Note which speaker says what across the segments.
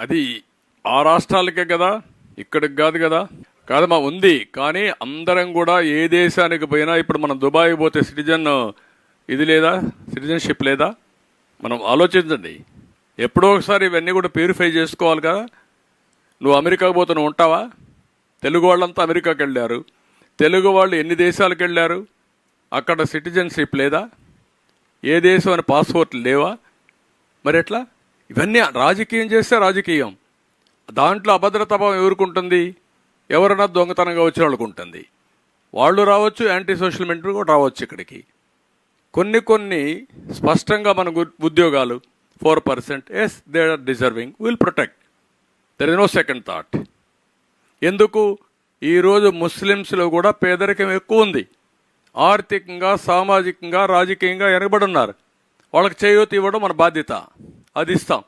Speaker 1: అది ఆ రాష్ట్రాలకే కదా ఇక్కడికి కాదు కదా. కాదమ్మా ఉంది. కానీ అందరం కూడా ఏ దేశానికి పోయినా ఇప్పుడు మనం దుబాయ్ పోతే సిటిజన్ ఇది లేదా? సిటిజన్షిప్ లేదా? మనం ఆలోచించండి. ఎప్పుడో ఒకసారి ఇవన్నీ కూడా ప్యూరిఫై చేసుకోవాలి కదా. నువ్వు అమెరికాకు పోతే నువ్వు ఉంటావా? తెలుగు వాళ్ళంతా అమెరికాకి వెళ్ళారు. తెలుగు వాళ్ళు ఎన్ని దేశాలకు వెళ్ళారు? అక్కడ సిటిజన్షిప్ లేదా? ఏ దేశం అని పాస్పోర్ట్లు లేవా? మరి ఎట్లా? ఇవన్నీ రాజకీయం చేస్తే రాజకీయం. దాంట్లో అభద్రతాభావం ఎవరుకుంటుంది? ఉంటుంది ఎవరైనా దొంగతనంగా వచ్చిన వాళ్ళకు ఉంటుంది వాళ్ళు రావచ్చు యాంటీ సోషల్ మెంటర్ కూడా రావచ్చు ఇక్కడికి. కొన్ని కొన్ని స్పష్టంగా మన ఉద్యోగాలు four percent as they are deserving will protect there is no second thought ఎందుకు? ఈరోజు ముస్లిమ్స్లో కూడా పేదరికం ఎక్కువ ఉంది. ఆర్థికంగా సామాజికంగా రాజకీయంగా వెనకబడి ఉన్నారు వాళ్ళకి చేయూత ఇవ్వడం మన బాధ్యత. అది ఇస్తాం.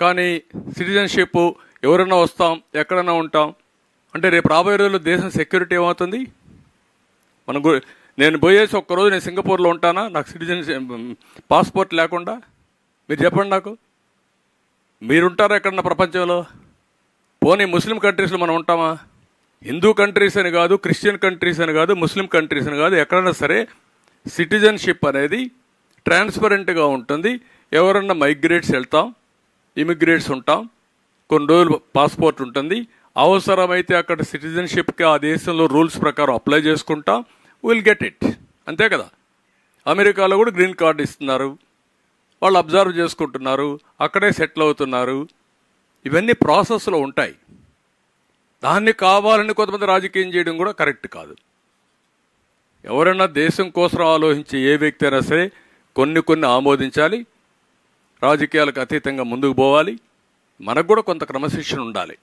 Speaker 1: కానీ సిటిజన్షిప్ ఎవరైనా వస్తాం ఎక్కడైనా ఉంటాం అంటే రేపు రాబోయే రోజుల్లో దేశం సెక్యూరిటీ ఏమవుతుంది? మన గు నేను పోయేసి ఒక్కరోజు నేను సింగపూర్లో ఉంటానా? నాకు సిటిజన్ పాస్పోర్ట్ లేకుండా? మీరు చెప్పండి నాకు. మీరుంటారా ఎక్కడన్నా ప్రపంచంలో? పోనీ ముస్లిం కంట్రీస్లో మనం ఉంటామా? హిందూ కంట్రీస్ అని కాదు క్రిస్టియన్ కంట్రీస్ అని కాదు ముస్లిం కంట్రీస్ అని కాదు ఎక్కడైనా సరే సిటిజన్షిప్ అనేది ట్రాన్స్పరెంట్గా ఉంటుంది. ఎవరన్నా మైగ్రేట్స్ వెళ్తాం ఇమిగ్రేట్స్ ఉంటాం కొన్ని రోజులు పాస్పోర్ట్ ఉంటుంది. అవసరమైతే అక్కడ సిటిజన్షిప్కి ఆ దేశంలో రూల్స్ ప్రకారం అప్లై చేసుకుంటాం విల్ గెట్ ఇట్ అంతే కదా? అమెరికాలో కూడా గ్రీన్ కార్డు ఇస్తున్నారు. వాళ్ళు అబ్జర్వ్ చేసుకుంటున్నారు అక్కడే సెటిల్ అవుతున్నారు. ఇవన్నీ ప్రాసెస్లో ఉంటాయి. దాన్ని కావాలని కొంతమంది రాజకీయం చేయడం కూడా కరెక్ట్ కాదు. ఎవరైనా దేశం కోసం ఆలోచించే ఏ వ్యక్తి అయినా సరే కొన్ని కొన్ని ఆమోదించాలి రాజకీయాలకు అతీతంగా ముందుకు పోవాలి. మనకు కూడా కొంత క్రమశిక్షణ ఉండాలి.